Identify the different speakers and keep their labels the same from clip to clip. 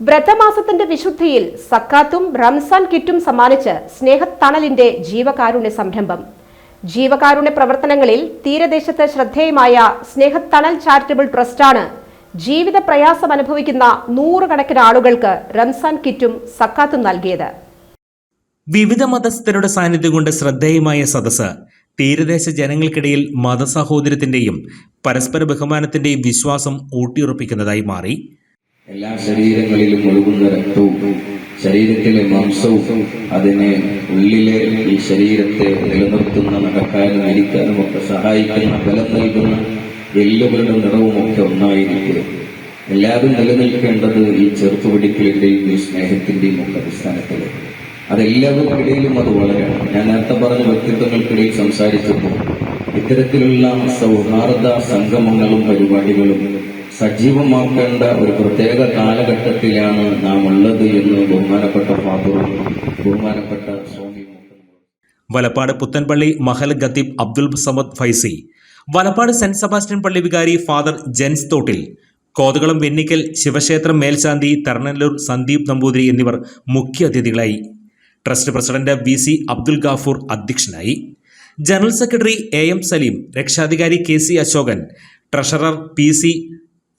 Speaker 1: വ്രതമാസത്തിന്റെ വിശുദ്ധിയിൽ സക്കാത്തും റംസാൻ കിറ്റും സമ്മാനിച്ച് സ്നേഹത്തണലിന്റെ ജീവകാരുണ്യ സംരംഭം. ജീവകാരുണ്യ പ്രവർത്തനങ്ങളിൽ തീരദേശത്ത് ശ്രദ്ധേയമായ സ്നേഹത്തണൽ ചാരിറ്റബിൾ ട്രസ്റ്റാണ് ജീവിത പ്രയാസം അനുഭവിക്കുന്ന നൂറുകണക്കിന് ആളുകൾക്ക് റംസാൻ കിറ്റും സക്കാത്തും നൽകിയത്.
Speaker 2: വിവിധ മതസ്ഥരുടെ സാന്നിധ്യം കൊണ്ട് ശ്രദ്ധേയമായ സദസ്സ് തീരദേശ ജനങ്ങൾക്കിടയിൽ മതസഹോദര്യത്തിന്റെയും പരസ്പര ബഹുമാനത്തിന്റെയും വിശ്വാസം ഊട്ടിയുറപ്പിക്കുന്നതായി മാറി.
Speaker 3: എല്ലാ ശരീരങ്ങളിലും ഒഴുകുന്ന രക്തവും ശരീരത്തിലെ മാംസവും അതിനെ ഉള്ളിലെ ഈ ശരീരത്തെ നിലനിർത്തുന്ന നടക്കാനും ഇരിക്കാനും ഒക്കെ സഹായിക്കുന്ന ബലം നൽകുന്ന എല്ലുകളുടെ നിറവും ഒക്കെ ഒന്നായിരിക്കും. എല്ലാവരും നിലനിൽക്കേണ്ടത് ഈ ചെറുത്തുപിടിക്കലിന്റെയും ഈ സ്നേഹത്തിന്റെയും ഒക്കെ അടിസ്ഥാനത്തിൽ അതെല്ലാവർക്കിടയിലും അത് വളരണം. ഞാൻ നേരത്തെ പറഞ്ഞ വ്യക്തിത്വങ്ങൾക്കിടയിൽ സംസാരിച്ചപ്പോൾ ഇത്തരത്തിലുള്ള സൗഹാർദ്ദ സംഗമങ്ങളും പരിപാടികളും സജീവമാക്കേണ്ട ഒരു പ്രത്യേക കാലഘട്ടത്തിലാണ് നാം ഉള്ളത് എന്ന് ബഹുമാനപ്പെട്ട ഫാദറും ബഹുമാനപ്പെട്ട സ്വാമി
Speaker 2: വലപ്പാട് പുത്തൻപള്ളി മഹൽ ഖത്തീബ് അബ്ദുൽ സമദ് ഫൈസി വലപ്പാട് സെന്റ് സെബാസ്റ്റ്യൻ പള്ളി വികാരി ഫാദർ ജെൻസ് തോട്ടിൽ കോതകുളം വെന്നിക്കൽ ശിവക്ഷേത്രം മേൽശാന്തി തരണല്ലൂർ സന്ദീപ് നമ്പൂതിരി എന്നിവർ മുഖ്യ അതിഥികളായി. Trust president V C Abdul Gafoor അധ്യക്ഷനായി. General secretary A M Saleem രക്ഷാധികാരി K C Asokan treasurer P C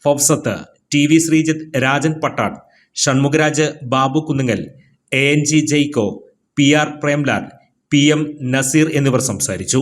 Speaker 2: ഫൊഫ്സത്ത് T V Sreejith Rajan Pattad Shanmugharaj Babu Kunnungal A N G Jaico P R Premlal P M Naseer എന്നിവർ സംസാരിച്ചു.